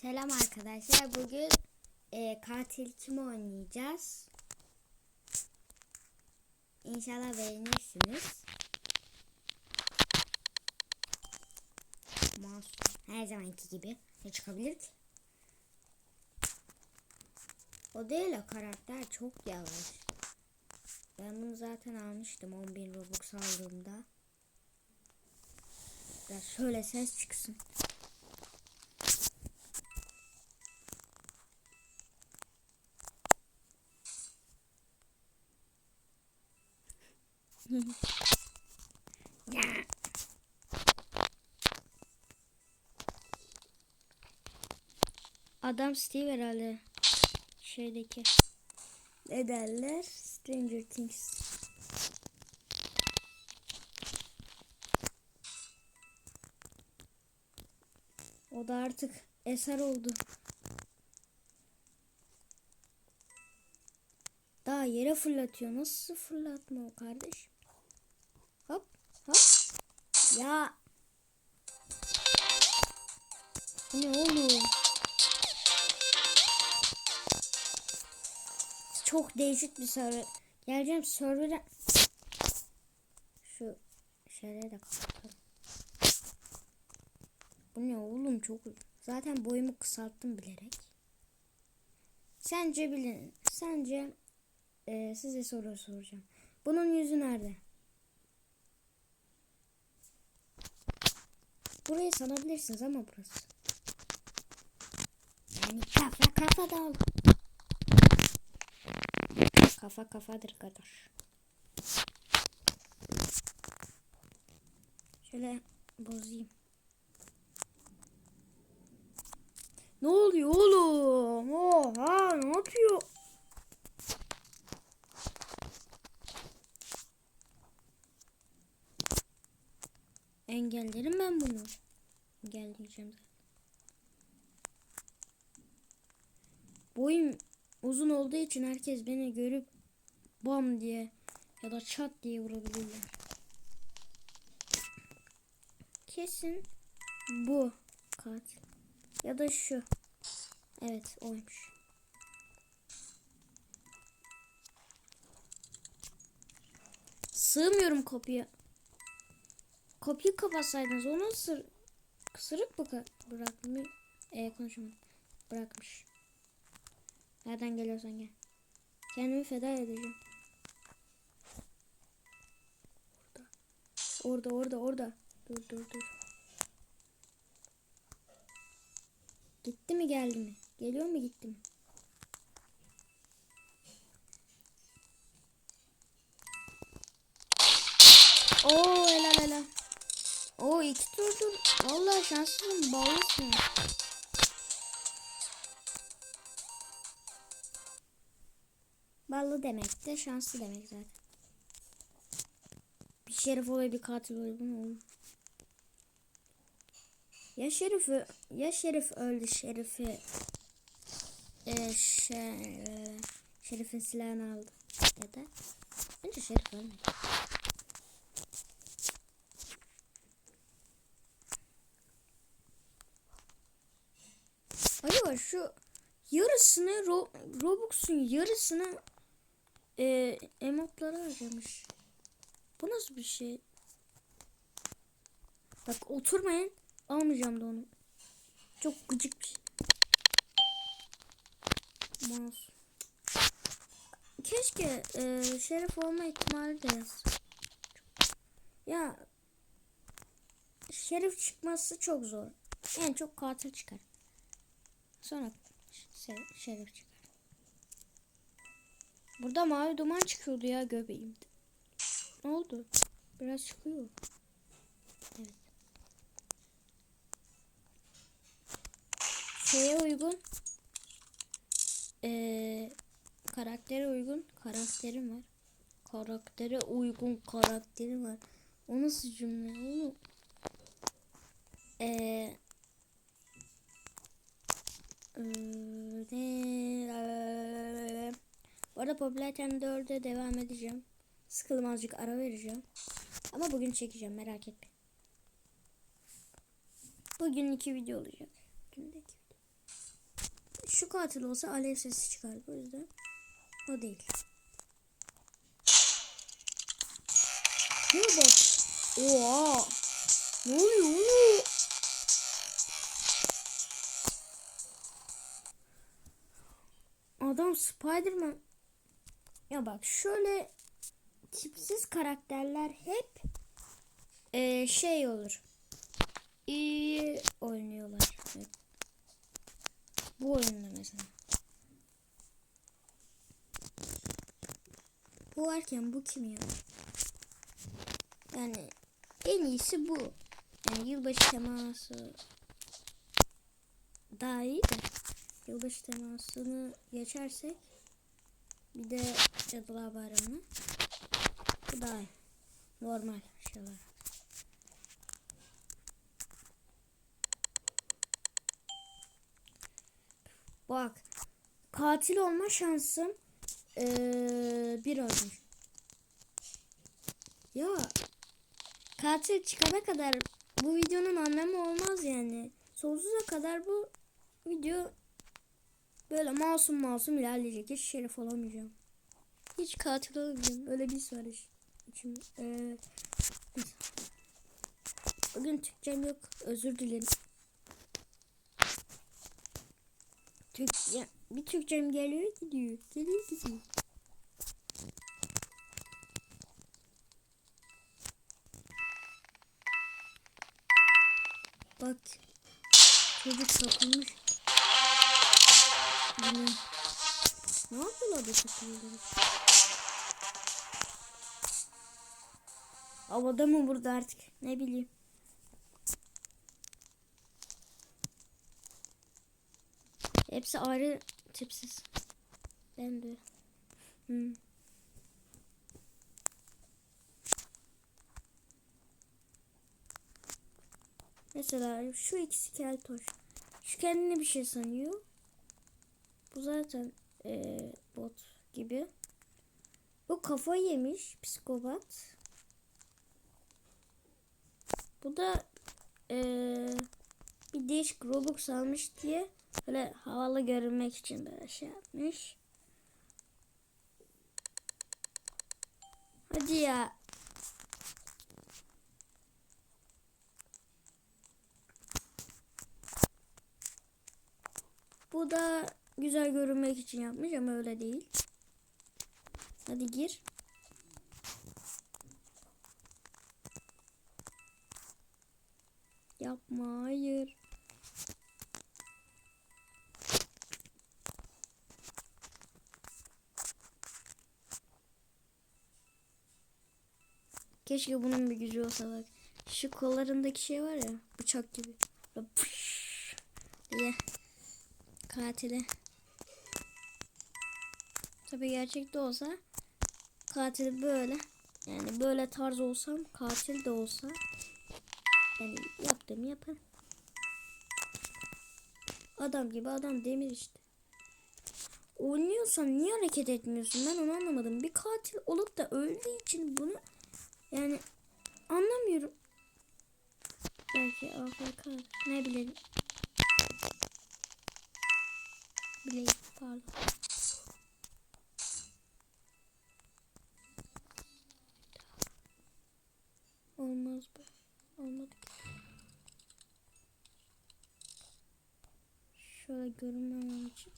Selam arkadaşlar. Bugün e, katil kim oynayacağız? İnşallah beğenirsiniz. Masum. Her zamanki gibi. Ne çıkabilir ki? O değil o karakter çok yavaş. Ben bunu zaten almıştım 10.000 Robux aldığımda. Ya şöyle ses çıksın. Adam Steve herhalde. Şeydeki. Ne derler? Stranger Things. O da artık eser oldu. Daha yere fırlatıyor. Nasıl fırlatma o kardeş? Hop hop. Ya. Bu ne oğlum? Çok değişik bir server. Geleceğim server'a. Şu şeyleri de kapatalım. Bu ne oğlum çok. Zaten boyumu kısalttım bilerek. Sence bilin. Sence e, size soru soracağım. Bunun yüzü nerede? Burayı sanabilirsiniz ama burası. Yani kafa kafa dal. Kafa kafadır kadar. Şöyle bozayım. Ne oluyor oğlum? Oha ne yapıyor? Engellerim ben bunu. Engelleyeceğim zaten. Boyum uzun olduğu için herkes beni görüp bam diye ya da çat diye vurabilirler. Kesin bu katil. Ya da şu. Evet oymuş. Sığmıyorum kopya. Kopya kapatsaydınız onu sır sırık mı bırakmış? E konuşamadım. Bırakmış. Nereden geliyorsan gel. Kendimi feda edeceğim. Orada. Orada orada orada. Dur dur dur. Gitti mi geldi mi? Geliyor mu gitti mi? Oo helal helal. Oo iki turdur. Vallahi şanslısın bağlısın. Ballı demek de şanslı demek zaten. Bir şerif olayı bir katil olayı bu ne oğlum? Ya Şerif ya Şerif öldü Şerif'i e, şey, e, Şerif'in silahını aldı ya da bence Şerif ölmedi. Acaba şu yarısını Ro Robux'un yarısını e, emotlara harcamış. Bu nasıl bir şey? Bak oturmayın. Almayacağım da onu. Çok gıcık bir şey. Mouse. Keşke e, şerif olma ihtimali de yaz. Ya şerif çıkması çok zor. En çok katil çıkar. Sonra şer- şerif çıkar. Burada mavi duman çıkıyordu ya göbeğimde. Ne oldu? Biraz çıkıyor. Evet. Şeye uygun. Ee, karaktere uygun karakterim var. Karaktere uygun karakterim var. O nasıl cümle oğlum? Ee, Öyle. Bu arada Popüler 4'e devam edeceğim. Sıkıldım azıcık ara vereceğim. Ama bugün çekeceğim merak etme. Bugün iki video olacak. Gündeki şu katil olsa alev sesi çıkardı o yüzden o değil. Ne bak. Oha. Ne oluyor Adam Spiderman. Ya bak şöyle tipsiz karakterler hep eee, şey olur. İyi oynuyorlar. Evet. Bu oyunda mesela. Bu varken bu kim ya? Yani en iyisi bu. Yani yılbaşı teması daha iyi yılbaşı temasını geçersek bir de Cadılar Bayramı'nı bu iyi. Normal şeyler. Bak katil olma şansım eee, bir olmuş. Ya katil çıkana kadar bu videonun anlamı olmaz yani. Sonsuza kadar bu video böyle masum masum ilerleyecek. Hiç şerif olamayacağım. Hiç katil olamayacağım. Öyle bir soru içim. Eee, bugün Türkçem yok. Özür dilerim. Türk, ya, bir Türkçem geliyor gidiyor. Geliyor gidiyor. Bak. Çocuk takılmış. Yine. Ne yapıyorlar bu takılıyor? Havada mı burada artık? Ne bileyim. Hepsi ayrı tipsiz. Ben de. Hmm. Mesela şu ikisi keltoş. Şu kendine bir şey sanıyor. Bu zaten eee, bot gibi. Bu kafa yemiş psikopat. Bu da eee, bir değişik Robux almış diye böyle havalı görünmek için böyle şey yapmış. Hadi ya. Bu da güzel görünmek için yapmış ama öyle değil. Hadi gir. Yapma hayır. Keşke bunun bir gücü olsa bak. Şu kollarındaki şey var ya bıçak gibi. Pış diye katili. Tabi gerçekte olsa katil böyle. Yani böyle tarz olsam katil de olsa yani yaptığımı yaparım. Adam gibi adam demir işte. Oynuyorsan niye hareket etmiyorsun? Ben onu anlamadım. Bir katil olup da öldüğü için bunu yani anlamıyorum. Belki AFK ne bileyim. Bileyim pardon. Olmaz bu. Olmadı ki. Şöyle görünmemem için.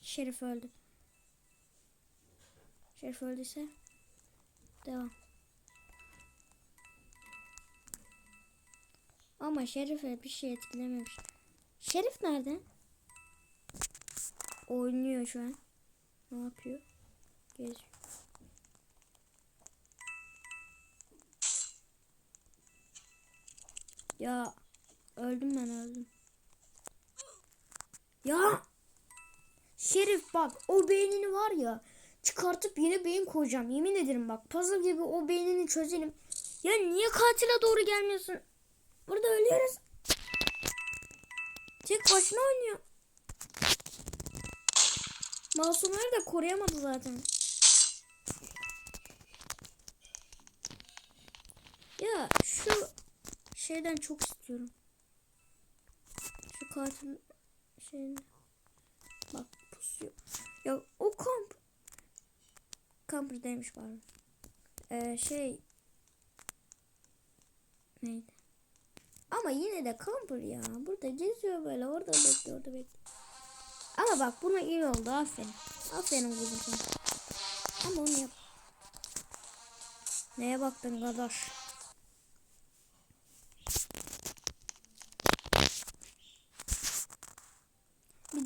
Şerif öldü. Şerif öldüyse devam. Ama Şerif'e bir şey etkilememiş. Şerif nerede? Oynuyor şu an. Ne yapıyor? Geziyor. Ya öldüm ben öldüm. Ya Şerif bak o beynini var ya çıkartıp yeni beyin koyacağım. Yemin ederim bak puzzle gibi o beynini çözelim. Ya niye katile doğru gelmiyorsun? Burada ölüyoruz. Tek başına oynuyor. Masumları da koruyamadı zaten. Ya şu şeyden çok istiyorum. Şu kartın şeyini. Bak pusuyor. Ya o kamp. Kamperdaymış pardon. Ee, şey. Neydi? Ama yine de camper ya. Burada geziyor böyle. Orada bekliyor. Orada bekliyor. Ama bak buna iyi oldu. Aferin. Aferin sana. Ama onu yap. Neye baktın kardeş?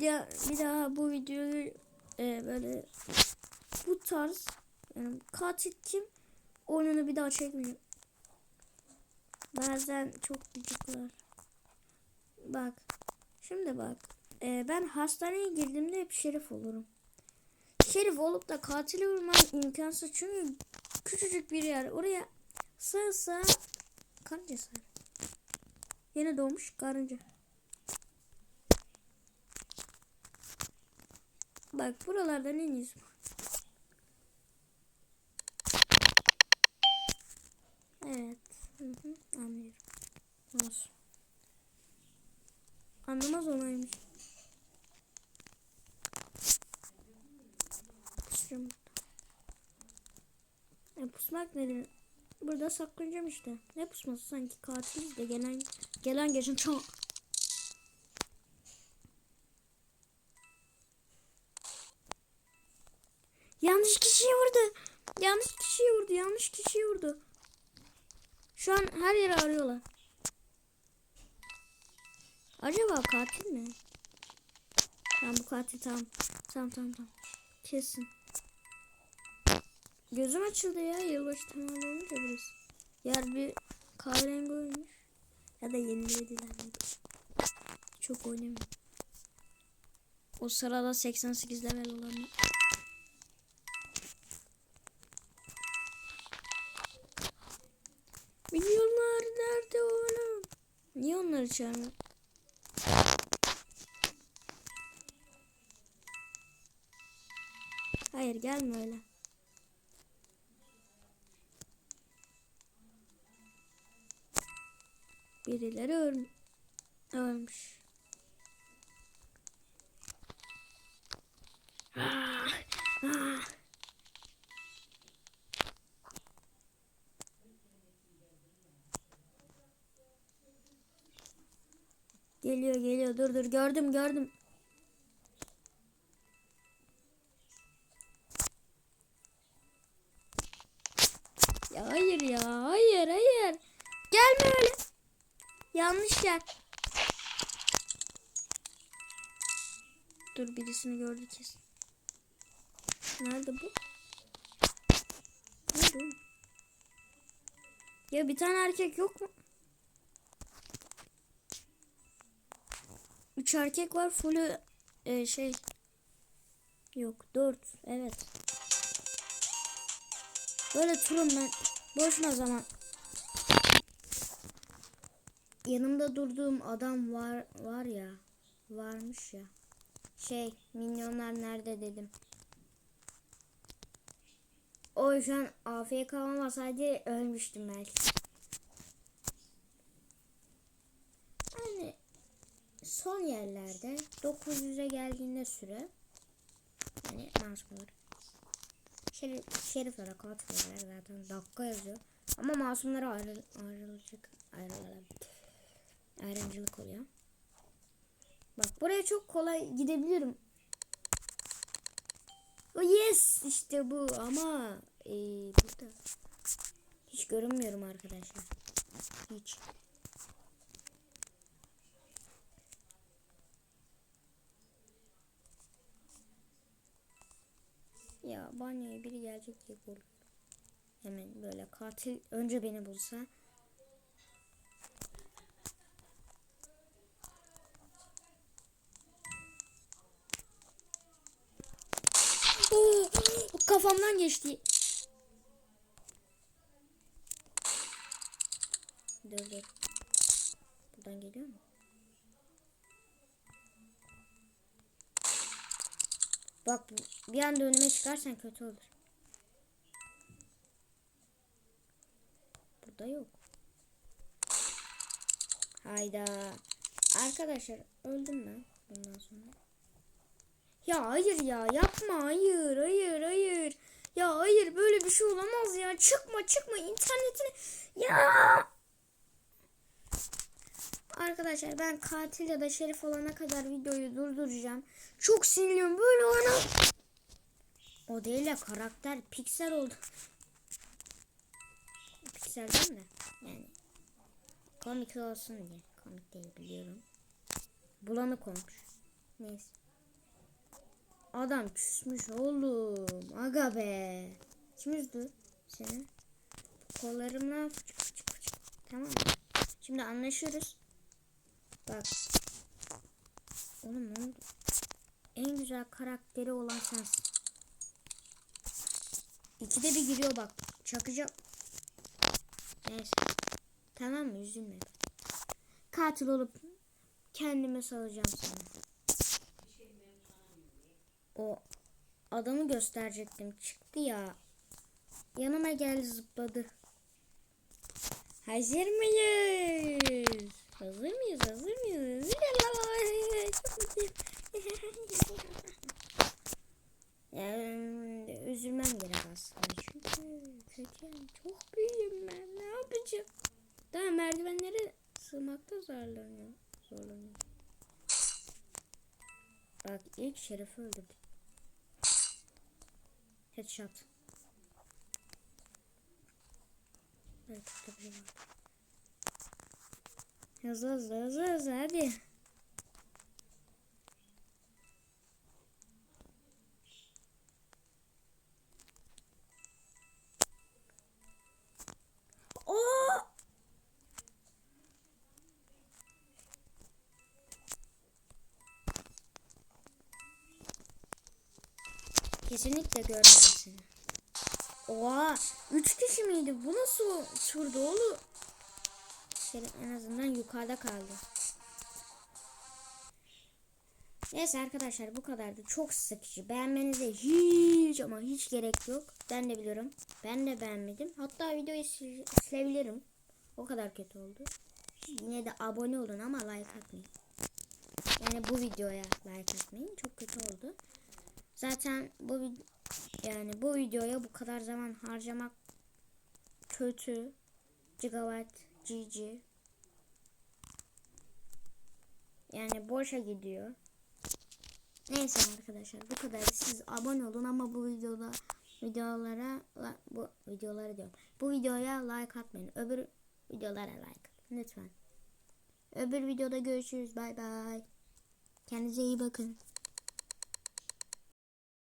Daha, bir daha bu videoyu e, böyle bu tarz yani katil kim oyununu bir daha çekmeyeceğim. Bazen çok gıcıklar. Bak. Şimdi bak. e, ben hastaneye girdiğimde hep şerif olurum. Şerif olup da katili vurmam imkansız çünkü küçücük bir yer. Oraya sığ sığ karınca sığar. Yeni doğmuş karınca. Bak buralardan en iyisi. Evet. Hı hı, anlıyorum. Olsun. Anlamaz olaymış. Pusacağım. E, pusmak ne? Burada saklanacağım işte. Ne pusması sanki katiliz de gelen gelen geçen çan. Yanlış kişiyi vurdu. Şu an her yeri arıyorlar. Acaba katil mi? Tamam bu katil tamam. Tamam tamam tamam. Kesin. Gözüm açıldı ya yılbaşı tamam olunca burası. Yer bir kahverengi olmuş. Ya da yenilediler. Çok oynamıyorum. O sırada 88 level olan Milyonlar nerede oğlum? Niye onları çağırmıyor? Hayır gelme öyle. Birileri öl ölmüş. Ah, ah. Geliyor geliyor dur dur gördüm gördüm. Ya hayır ya hayır hayır. Gelme öyle. Yanlış yer. Dur birisini gördü kesin. Nerede bu? Nerede? Ya bir tane erkek yok mu? Üç erkek var. Fullü e, şey. Yok dört. Evet. Böyle turum ben. Boşuna zaman. Yanımda durduğum adam var var ya. Varmış ya. Şey milyonlar nerede dedim. O yüzden AFK olmasaydı ölmüştüm belki. Yani son yerlerde 900'e geldiğinde süre yani masumlar şerif, şeriflere katillere zaten dakika yazıyor ama masumlara ayrı, ayrılıcık ayrı, ayrımcılık oluyor. Bak buraya çok kolay gidebilirim. O yes işte bu ama e, burada hiç görünmüyorum arkadaşlar. Hiç. Ya banyoya biri gelecek diye korkuyorum. Hemen böyle katil önce beni bulsa. Oo, kafamdan geçti. Dur dur. Buradan geliyor mu? Bak bir anda önüme çıkarsan kötü olur. Burada yok. Hayda. Arkadaşlar öldüm ben bundan sonra. Ya hayır ya yapma hayır hayır hayır. Ya hayır böyle bir şey olamaz ya. Çıkma çıkma internetine. Ya. Arkadaşlar ben katil ya da şerif olana kadar videoyu durduracağım. Çok sinirliyim böyle oyna. O değil ya karakter piksel oldu. Pikselden mi? Yani komik olsun diye. Komik değil biliyorum. Bulanık olmuş. Neyse. Adam küsmüş oğlum. Aga be. Kim üzdü seni? Kollarımla fıçık fıçık fıçık. Tamam mı? Şimdi anlaşıyoruz. Bak. Oğlum oldu? En güzel karakteri olan sensin. İkide bir giriyor bak. Çakacağım. Neyse. Tamam mı? Üzülme. Katil olup kendime salacağım sana. O adamı gösterecektim. Çıktı ya. Yanıma geldi zıpladı. Hazır mıyız? Hazır mıyız? Hazır mıyız? Yani üzülmem gerek aslında. Çünkü kötüyüm. Çok büyüğüm ben. Ne yapacağım? Daha merdivenlere sığmakta zorlanıyor. Zorlanıyor. Bak ilk Şerif'i öldürdüm. Headshot. Evet, tabii. Hızlı hızlı hızlı hızlı hadi. Kesinlikle görmedim seni. Oha! Üç kişi miydi? Bu nasıl turdu oğlum? Şöyle en azından yukarıda kaldı. Neyse arkadaşlar bu kadardı. Çok sıkıcı. Beğenmenize hiç ama hiç gerek yok. Ben de biliyorum. Ben de beğenmedim. Hatta videoyu sil- silebilirim. O kadar kötü oldu. Yine de abone olun ama like atmayın. Yani bu videoya like atmayın. Çok kötü oldu. Zaten bu yani bu videoya bu kadar zaman harcamak kötü. Gigabyte GG. Yani boşa gidiyor. Neyse arkadaşlar bu kadar. Siz abone olun ama bu videoda videolara la- bu videolara diyorum. Bu videoya like atmayın. Öbür videolara like lütfen. Öbür videoda görüşürüz. Bay bay. Kendinize iyi bakın.